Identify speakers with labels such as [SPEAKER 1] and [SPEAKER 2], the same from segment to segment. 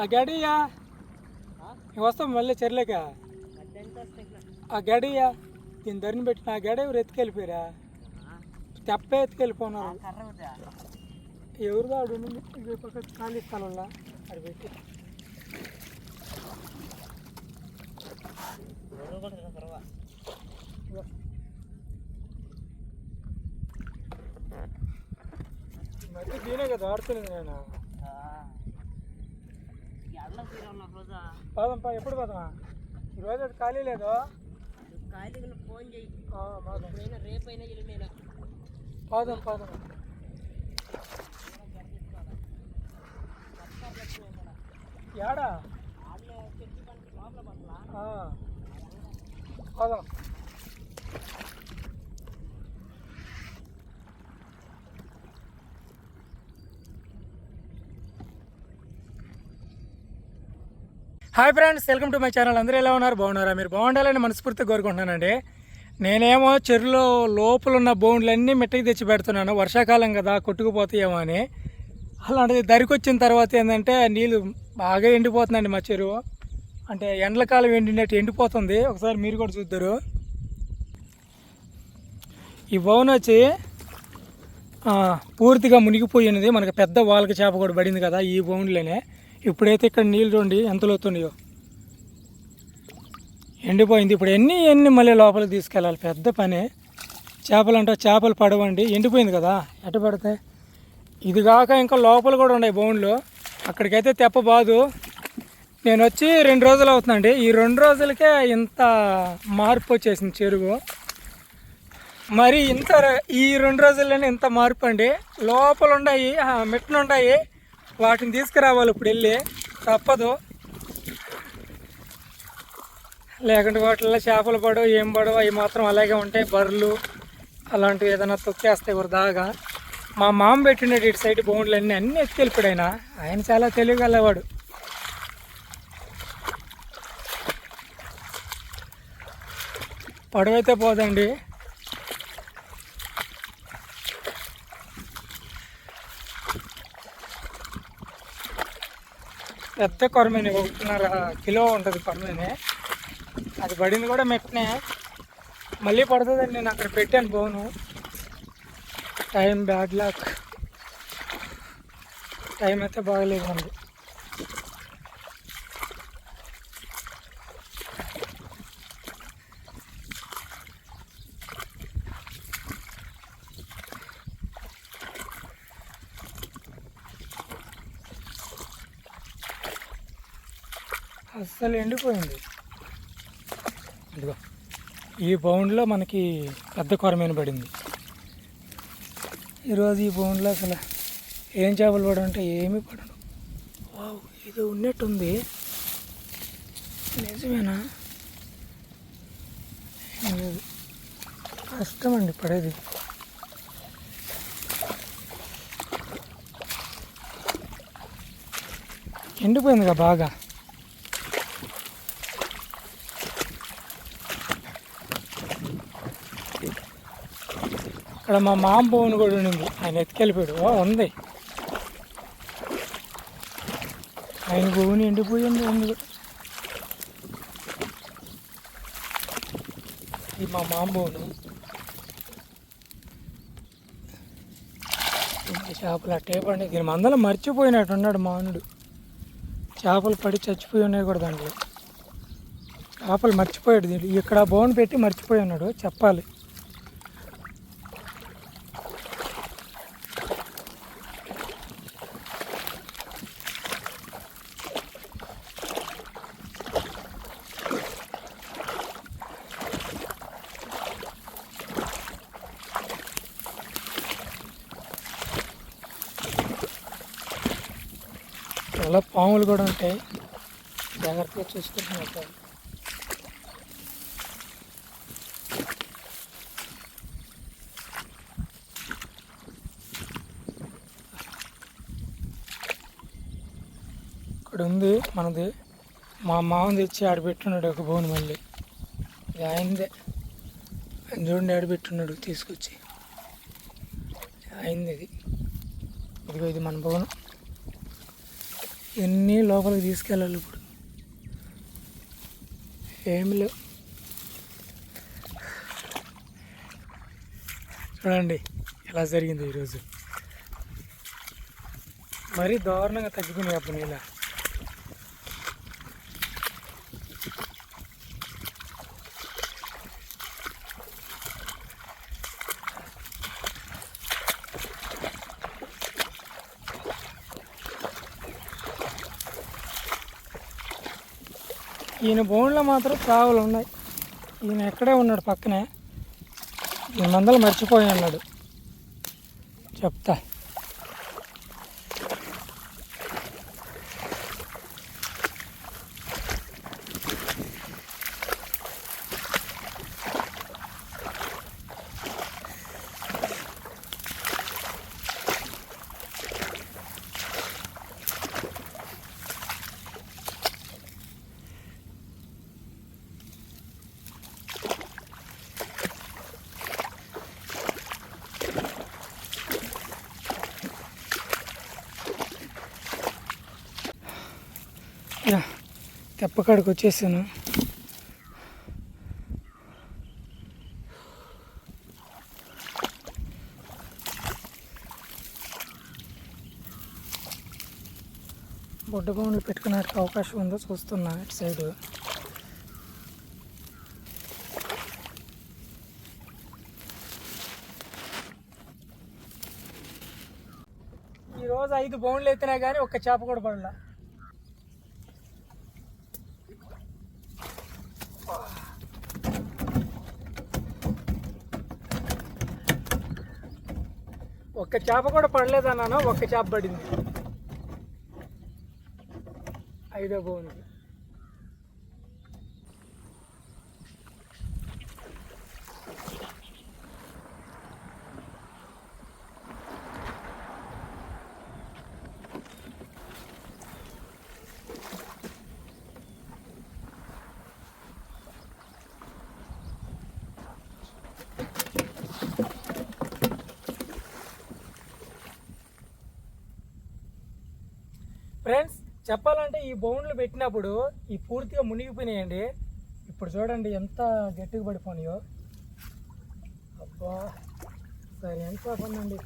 [SPEAKER 1] ఆ గడియా? వస్తాం మళ్ళీ చెర్లేక. ఆ గడియా? దీని ధరని పెట్టిన ఆ గడ ఎవరు ఎత్తుకెళ్ళిపోయారా? తెప్ప ఎత్తుకెళ్ళిపోయినారు ఎవరు వాడు? పక్క ఖాళీ స్థలంలో. అది పెట్టి. మధ్య దీనే కదా ఆడుతున్నది నేను. పోదాంపా ఎప్పుడు పోదామా? ఈరోజు అది ఖాళీ లేదు? ఖాళీ ఫోన్
[SPEAKER 2] చేయి రేపైనా ఎల్లుండైనా
[SPEAKER 1] పోదాం. పోదాం ఏడా పోదాం. Hi friends welcome to my channel. అందరూ ఎలా ఉన్నారు? బాగున్నారా? మీరు బాగుండాలని మనస్ఫూర్తిగా కోరుకుంటున్నానండి. నేనేమో చెరువులో లోపల ఉన్న బోన్లన్నీ మెట్టకి తెచ్చి పెడుతున్నాను. వర్షాకాలం కదా కొట్టుకుపోతాయేమో అని. అలాంటిది దరికొచ్చిన తర్వాత ఏంటంటే నీళ్ళు బాగా ఎండిపోతుందండి మా చెరువు. అంటే ఎండలకాలం ఎండినట్టు ఎండిపోతుంది. ఒకసారి మీరు కూడా చూద్దరు. ఈ బౌన్ వచ్చి పూర్తిగా మునిగిపోయినది. మనకి పెద్ద వాళ్ళకి చేప కూడా పడింది కదా ఈ బౌన్లోనే. ఇప్పుడైతే ఇక్కడ నీళ్ళు చూడండి ఎంత లోతున్నాయో. ఎండిపోయింది. ఇప్పుడు ఎన్ని ఎన్ని మళ్ళీ లోపలికి తీసుకెళ్ళాలి? పెద్ద పని. చేపలు అంటే చేపలు పడవండి. ఎండిపోయింది కదా ఎట్ట పడితే. ఇది కాక ఇంకా లోపల కూడా ఉన్నాయి బౌన్లు. అక్కడికైతే తెప్ప బాదు. నేను వచ్చి రెండు రోజులు అవుతుందండి. ఈ రెండు రోజులకే ఇంత మార్పు వచ్చేసింది చెరువు. మరి ఇంత ఈ రెండు రోజుల్లోనే ఇంత మార్పు అండి. లోపల ఉన్నాయి ఆ, మెట్లు ఉన్నాయి వాటిని తీసుకురావాలి ఇప్పుడు వెళ్ళి. తప్పదు. లేకుంటే వాటిల్లో చేపలు పడవు ఏం పడవు అవి మాత్రం అలాగే ఉంటాయి. బర్రెలు అలాంటివి ఏదైనా తొక్కేస్తాయి ఒక దాగా. మా మామ పెట్టినట్టు ఇటు సైడ్ బౌండ్లు అన్నీ అన్నీ ఎత్తుకెళ్ళిపోయాడు ఆయన ఆయన చాలా తెలియగలవాడు పడవైతే పోదండి. పెద్ద కొరమేని ఒకటిన్నర కిలో ఉంటుంది కొరమేని. అది పడింది కూడా మెట్టనే మళ్ళీ పడుతుందండి నేను అక్కడ పెట్టాను బోను. Time bad luck. టైం అయితే బాగలేదు మనకి అస్సలు ఎండిపోయింది. ఇదిగో ఈ బౌండ్లో మనకి పెద్ద కొరమైన పడింది. ఈరోజు ఈ బౌండ్లో అసలు ఏం చేపలు పడవు అంటే ఏమీ పడను. వావ్ ఇది ఉన్నట్టుంది. నిజమేనా? ఏం లేదు. కష్టం అండి పడేది. ఎండిపోయిందిగా బాగా. ఇక్కడ మా మామ కూడా ఉండింది. ఆయన ఎత్తుకెళ్ళిపోయాడు. ఉంది. ఆయన గోవుని ఎండిపోయింది ఉంది ఇది మా మామ భవను చేపలు అట్టే పడి దీని మందలో మర్చిపోయినట్టు ఉన్నాడు మానుడు. చేపలు పడి చచ్చిపోయి ఉన్నాయి కూడా దాంట్లో. చేపలు మర్చిపోయాడు దీన్ని ఇక్కడ బోన్ పెట్టి మర్చిపోయి ఉన్నాడు. చెప్పాలి. చాలా పాములు కూడా ఉంటాయి. జాగ్రత్తగా చూసుకుంటున్నట్టు ఇక్కడ ఉంది మనది. మా మామ తెచ్చి ఆడబెట్టున్నాడు ఒక బోన్ మళ్ళీ. ఇది ఆయనదే. ఆయన చూడండి ఆడబెట్టున్నాడు తీసుకొచ్చి. అయింది ఇది ఇదిగో ఇది మన భవనం ఇవన్నీ లోపలికి తీసుకెళ్ళాలి ఇప్పుడు? ఏమి లేవు. చూడండి ఎలా జరిగింది ఈరోజు. మరీ దారుణంగా తగ్గిపోయినాయి అప్పుడు నీళ్ళ. ఈయన బోన్లో మాత్రం ట్రావెల్ ఉన్నాయి. ఈయన ఎక్కడే ఉన్నాడు పక్కనే? ఈ మందలు మర్చిపోయి ఉన్నాడు. చెప్తా. తెప్పకాడికి వచ్చేసాను బొడ్డ బొమ్మలు పెట్టుకునేకి అవకాశం ఉందో చూస్తున్నా ఇటు సైడు. ఈరోజు ఐదు బౌండ్లు ఎత్తినా కానీ ఒక్క చేప కూడా పడలా. ఒక్క చేప కూడా పడలేదన్నాను ఒక్క చేప పడింది. ఐదో బాగుంది ఫ్రెండ్స్ చెప్పాలంటే ఈ బౌండ్లు పెట్టినప్పుడు ఈ పూర్తిగా మునిగిపోయినాయండి. ఇప్పుడు చూడండి ఎంత గట్టిగా పడిపోయినాయో. అబ్బా సరే ఎంత పనండి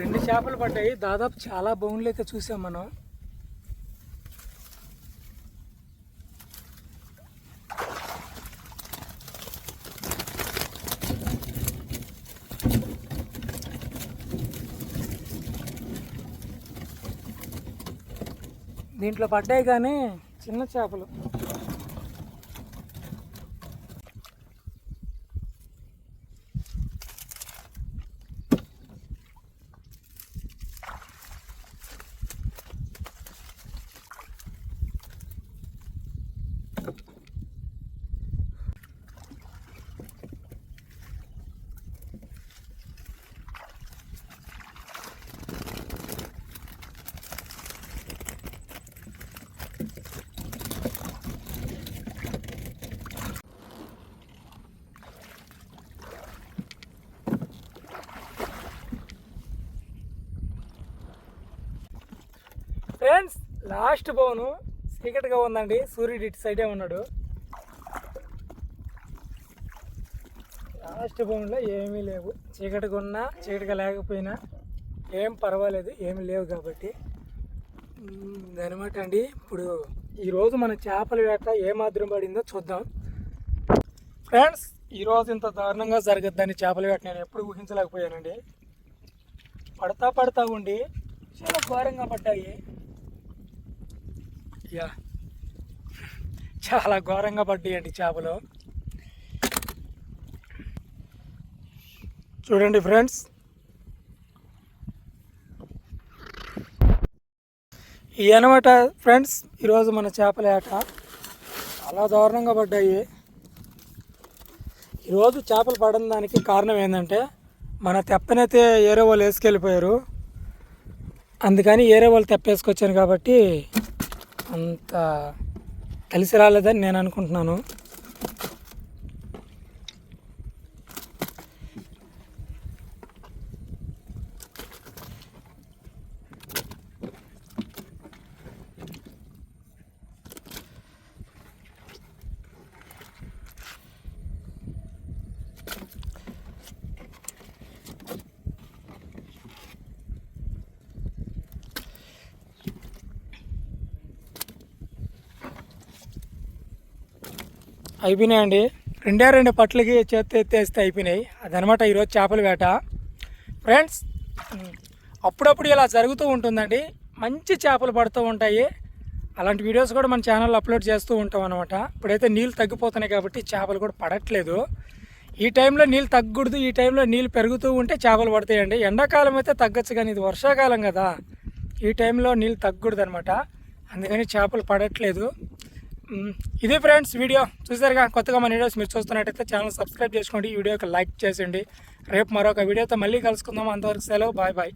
[SPEAKER 1] రెండు చేపలు పడ్డాయి. దాదాపు చాలా బౌండ్లు అయితే చూసాం మనం. దీంట్లో పడ్డాయి కానీ చిన్న చేపలు. ఫ్రెండ్స్ లాస్ట్ బౌను చీకటిగా ఉందండి. సూర్యుడు ఇటు సైడే ఉన్నాడు. లాస్ట్ భూమిలో ఏమీ లేవు. చీకటిగా ఉన్నా చీకటిగా లేకపోయినా ఏం పర్వాలేదు ఏమీ లేవు కాబట్టి. అనమాట అండి. ఇప్పుడు ఈరోజు మన చేపల వేట ఏ మాత్రం పడిందో చూద్దాం. ఫ్రెండ్స్ ఈరోజు ఇంత దారుణంగా జరగద్దని చేపల వేట నేను ఎప్పుడు ఊహించలేకపోయానండి. పడతా పడతా ఉండి చాలా ఘోరంగా పడ్డాయి. యా. చాలా ఘోరంగా పడ్డాయండి చేపలు. చూడండి ఫ్రెండ్స్. ఈ అనమాట ఫ్రెండ్స్ ఈరోజు మన చేపల ఏట చాలా దారుణంగా పడ్డాయి. ఈరోజు చేపలు పడడం దానికి కారణం ఏంటంటే మన తెప్పనైతే ఏరే వాళ్ళు వేసుకెళ్ళిపోయారు. అందుకని ఏరే వాళ్ళు తెప్పేసుకొచ్చాను కాబట్టి అంత కలిసి రాలేదని నేను అనుకుంటున్నాను. అయిపోయినాయండి రెండే రెండు పట్లకి చేతి ఎత్తేస్తే అయిపోయినాయి. అదనమాట ఈరోజు చేపల వేట. ఫ్రెండ్స్ అప్పుడప్పుడు ఇలా జరుగుతూ ఉంటుందండి. మంచి చేపలు పడుతూ ఉంటాయి. అలాంటి వీడియోస్ కూడా మన ఛానల్లో అప్లోడ్ చేస్తూ ఉంటాం అనమాట ఇప్పుడైతే నీళ్ళు తగ్గిపోతున్నాయి కాబట్టి చేపలు కూడా పడట్లేదు. ఈ టైంలో నీళ్ళు తగ్గకూడదు. ఈ టైంలో నీళ్ళు పెరుగుతూ ఉంటే చేపలు పడతాయండి. ఎండాకాలం అయితే తగ్గచ్చు కానీ ఇది వర్షాకాలం కదా. ఈ టైంలో నీళ్ళు తగ్గకూడదు అనమాట అందుకని చేపలు పడట్లేదు. ఇది ఫ్రెండ్స్ వీడియో. చూసారుగా కొత్తగా మన వీడియోస్ మీరు చూస్తున్నట్టయితే ఛానల్ సబ్స్క్రైబ్ చేసుకోండి ఈ వీడియోకి లైక్ చేసేయండి. రేపు మరొక వీడియోతో మళ్ళీ కలుసుకుందాం. అంతవరకు సెలవు. Bye bye.